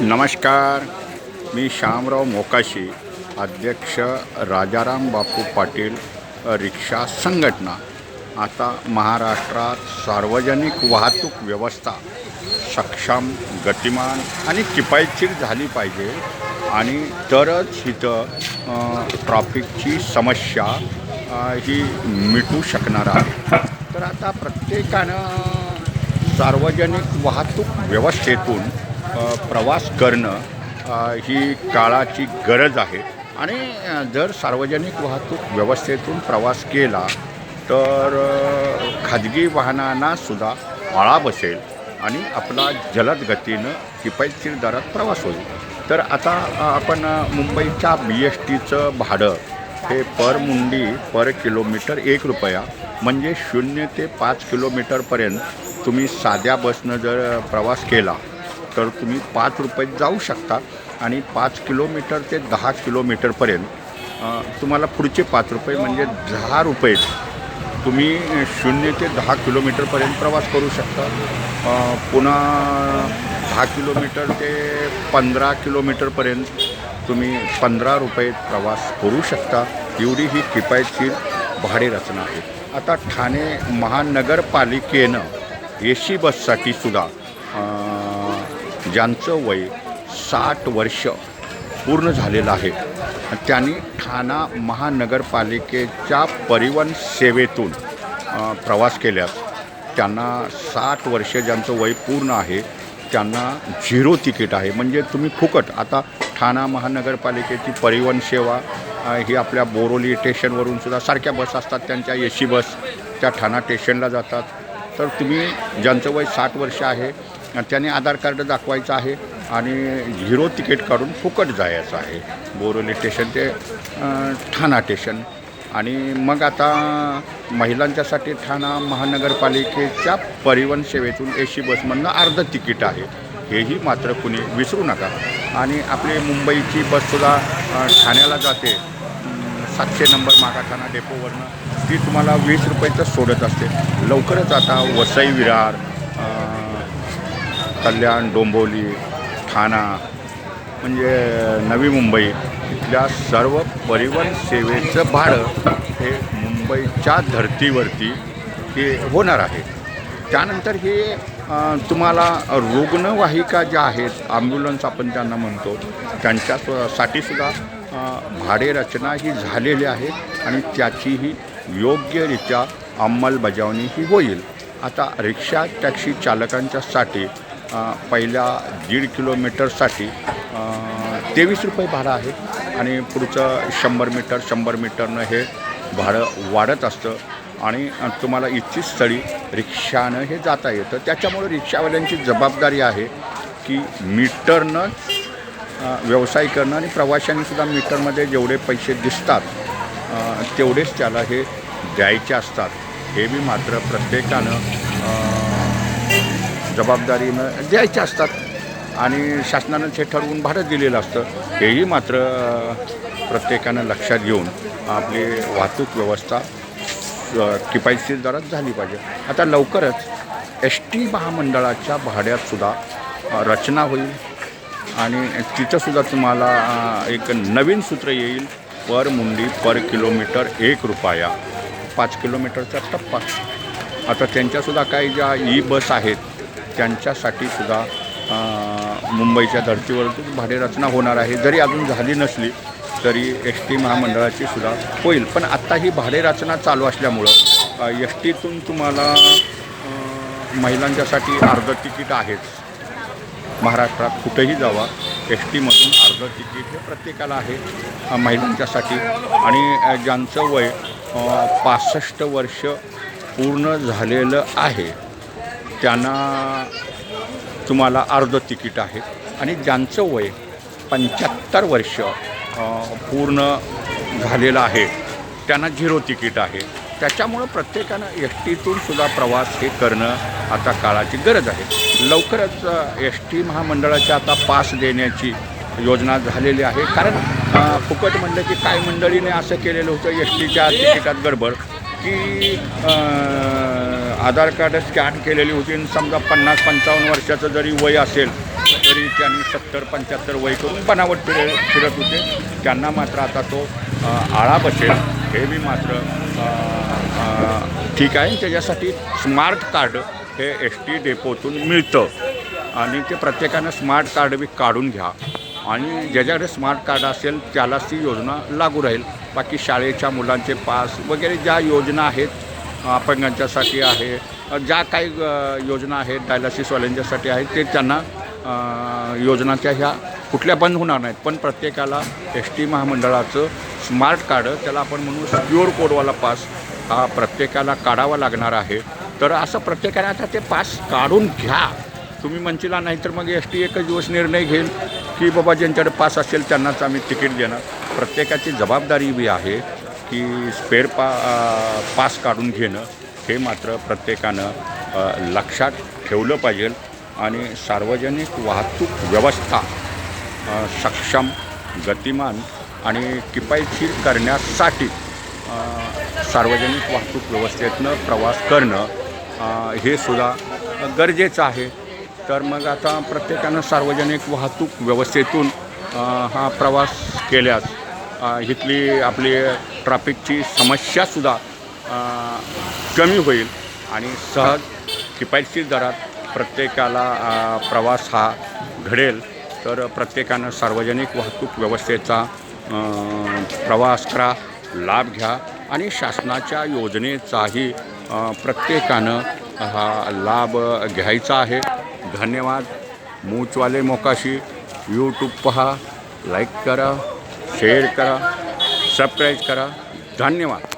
नमस्कार. मी श्यामराव मोकाशी अध्यक्ष राजाराम बापू पाटील रिक्षा संघटना. आता महाराष्ट्रात सार्वजनिक वाहतूक व्यवस्था सक्षम गतिमान आणि किफायतशीर झाली पाहिजे आणि तरच इथं ट्रॉफिकची समस्या ही मिटू शकणार आहे. तर आता प्रत्येकानं सार्वजनिक वाहतूक व्यवस्थेतून प्रवास करणं ही काळाची गरज आहे. आणि जर सार्वजनिक वाहतूक व्यवस्थेतून प्रवास केला तर खाजगी वाहनांना सुद्धा आळा बसेल आणि आपला जलद गतीनं किफायतशीर दरात प्रवास होईल. तर आता आपण मुंबईच्या बी एस टीचं भाडं हे पर मुंडी पर किलोमीटर एक रुपया म्हणजे शून्य ते पाच किलोमीटरपर्यंत तुम्ही साध्या बसनं जर प्रवास केला तर तुम्ही पाच रुपयात जाऊ शकता आणि पाच किलोमीटर ते दहा किलोमीटरपर्यंत तुम्हाला पुढचे पाच रुपये म्हणजे दहा रुपये तुम्ही शून्य ते दहा किलोमीटरपर्यंत प्रवास करू शकता. पुन्हा दहा किलोमीटर ते पंधरा किलोमीटरपर्यंत तुम्ही पंधरा रुपये प्रवास करू शकता. एवढी ही किफायतशीर भाडे रचना आहे. आता ठाणे महानगरपालिकेनं ए सी बससाठी सुद्धा ज्यांचं वय साठ वर्ष पूर्ण झालेलं आहे त्यांनी ठाणा महानगरपालिकेच्या परिवहन सेवेतून प्रवास केल्यास त्यांना साठ वर्ष ज्यांचं वय पूर्ण आहे त्यांना झिरो तिकीट आहे. म्हणजे तुम्ही फुकट आता ठाणा महानगरपालिकेची परिवहन सेवा ही आपल्या बोरोली स्टेशनवरून सुद्धा सारख्या बस असतात त्यांच्या ए सी बस त्या ठाणा स्टेशनला जातात. तर तुम्ही ज्यांचं वय साठ वर्ष आहे त्याने आधार कार्ड दाखवायचं आहे आणि झिरो तिकीट काढून फुकट जायचं आहे. बोरोली स्टेशन ते ठाणा स्टेशन. आणि मग आता महिलांच्यासाठी ठाणा महानगरपालिकेच्या परिवहन सेवेतून ए सी बसमधनं अर्ध तिकीट आहे. हेही मात्र कुणी विसरू नका. आणि आपली मुंबईची बससुद्धा ठाण्याला जाते. सातशे नंबर मागाठाणा डेपोवरनं ती तुम्हाला वीस रुपयाचं सोडत असते. लवकरच आता वसई विरार कल्याण डोंबिवली ठाणा म्हणजे नवी मुंबई इथल्या सर्व परिवहन सेवेचं भाडं हे मुंबईच्या धर्तीवरती हे होणार आहे. त्यानंतर हे तुम्हाला रुग्णवाहिका ज्या आहेत ॲम्ब्युलन्स आपण त्यांना म्हणतो त्यांच्यासाठी सुद्धा भाडे रचना ही झालेली आहे आणि त्याचीही योग्यरित्या अंमलबजावणी ही होईल. आता रिक्षा टॅक्सी चालकांच्यासाठी पहिल्या दीड किलोमीटरसाठी तेवीस रुपये भाडं आहे आणि पुढचं शंभर मीटर शंभर मीटरनं हे भाडं वाढत असतं. आणि तुम्हाला इच्छित स्थळी रिक्षानं हे जाता येतं. त्याच्यामुळं रिक्षावाल्यांची जबाबदारी आहे की मीटरनं अ, व्यवसाय करणं आणि प्रवाशांनीसुद्धा मीटरमध्ये जेवढे पैसे दिसतात तेवढेच त्याला हे द्यायचे असतात. हे बी मात्र प्रत्येकानं जबाबदारीनं द्यायचे असतात. आणि शासनानं हे ठरवून भाडं दिलेलं असतं. हेही मात्र प्रत्येकानं लक्षात घेऊन आपली वाहतूक व्यवस्था किफायतशीर दरात झाली पाहिजे. आता लवकरच एस टी महामंडळाच्या भाड्यातसुद्धा रचना होईल. आणि तिथंसुद्धा तुम्हाला एक नवीन सूत्र येईल. पर मुंडी पर किलोमीटर एक रुपया. पाच किलोमीटरचा टप्पा. आता त्यांच्यासुद्धा काही ज्या ई बस आहेत त्यांच्यासाठी सुद्धा मुंबईच्या धर्तीवरतीच भाडेरचना होणार आहे. जरी अजून झाली नसली तरी एस टी महामंडळाची सुद्धा होईल. पण आत्ता ही भाडेरचना चालू असल्यामुळं एस टीतून तुम्हाला महिलांच्यासाठी अर्ध तिकीट आहेच. महाराष्ट्रात कुठेही जावा एस टीमधून अर्ध तिकीट हे प्रत्येकाला आहे महिलांच्यासाठी. आणि ज्यांचं वय पासष्ट वर्ष पूर्ण झालेलं आहे त्यांना तुम्हाला अर्ध तिकीट आहे. आणि ज्यांचं वय पंच्याहत्तर वर्ष पूर्ण झालेलं आहे त्यांना झिरो तिकीट आहे. त्याच्यामुळं प्रत्येकानं एस टीतून सुद्धा प्रवास हे करणं आता काळाची गरज आहे. लवकरच एस टी महामंडळाच्या आता पास देण्याची योजना झालेली आहे. कारण फुकट म्हणलं की काय मंडळीने असं केलेलं होतं एस टीच्या तिकिटात गडबड की आधार कार्ड स्कॅन केलेली होती आणि समजा पन्नास पंचावन्न वर्षाचं जरी वय असेल तरी त्यांनी सत्तर पंच्याहत्तर वय करून बनावट फिर फिरत होते. त्यांना मात्र आता तो आळा बसेल हे मी मात्र ठीक आहे. त्याच्यासाठी स्मार्ट कार्ड हे एस टी डेपोतून मिळतं. आणि ते प्रत्येकानं स्मार्ट कार्ड बी काढून घ्या. आणि ज्याच्याकडे स्मार्ट कार्ड असेल त्यालाच ती योजना लागू राहील. बाकी शाळेच्या मुलांचे पास वगैरे ज्या योजना आहेत अपंगांच्यासाठी आहे ज्या काही योजना आहेत डायलासिसवाल्यांच्यासाठी आहेत ते त्यांना योजनाच्या ह्या कुठल्या बंद होणार नाहीत. पण प्रत्येकाला एस टी महामंडळाचं स्मार्ट कार्ड त्याला आपण म्हणू क्युअर कोडवाला पास हा प्रत्येकाला काढावा लागणार आहे. तर असं प्रत्येकाने आता ते पास काढून घ्या. तुम्ही म्हणशीला नाही तर मग एस टी एकच दिवस निर्णय घेईल की बाबा ज्यांच्याकडे पास असेल त्यांनाच आम्ही तिकीट देणार. प्रत्येकाची जबाबदारी बी आहे की स्पेअर पा पास काढून घेणं हे मात्र प्रत्येकानं लक्षात ठेवलं पाहिजे. आणि सार्वजनिक वाहतूक व्यवस्था सक्षम गतिमान आणि किफायतशीर करण्यासाठी सार्वजनिक वाहतूक व्यवस्थेतनं प्रवास करणं हे सुद्धा गरजेचं आहे. तर मग आता प्रत्येकानं सार्वजनिक वाहतूक व्यवस्थेतून हा प्रवास केल्यास इथली आपली ट्रॅफिकची समस्यासुद्धा कमी होईल आणि सहज किफायतशीर दरात प्रत्येकाला प्रवास हा घडेल. तर प्रत्येकानं सार्वजनिक वाहतूक व्यवस्थेचा प्रवास करा लाभ घ्या आणि शासनाच्या योजनेचाही प्रत्येकानं हा लाभ घ्यायचा आहे. धन्यवाद. मूचवाले मोकाशी. यूट्यूब पहा. लाईक करा. शेअर करा. सबस्क्राईब करा. धन्यवाद.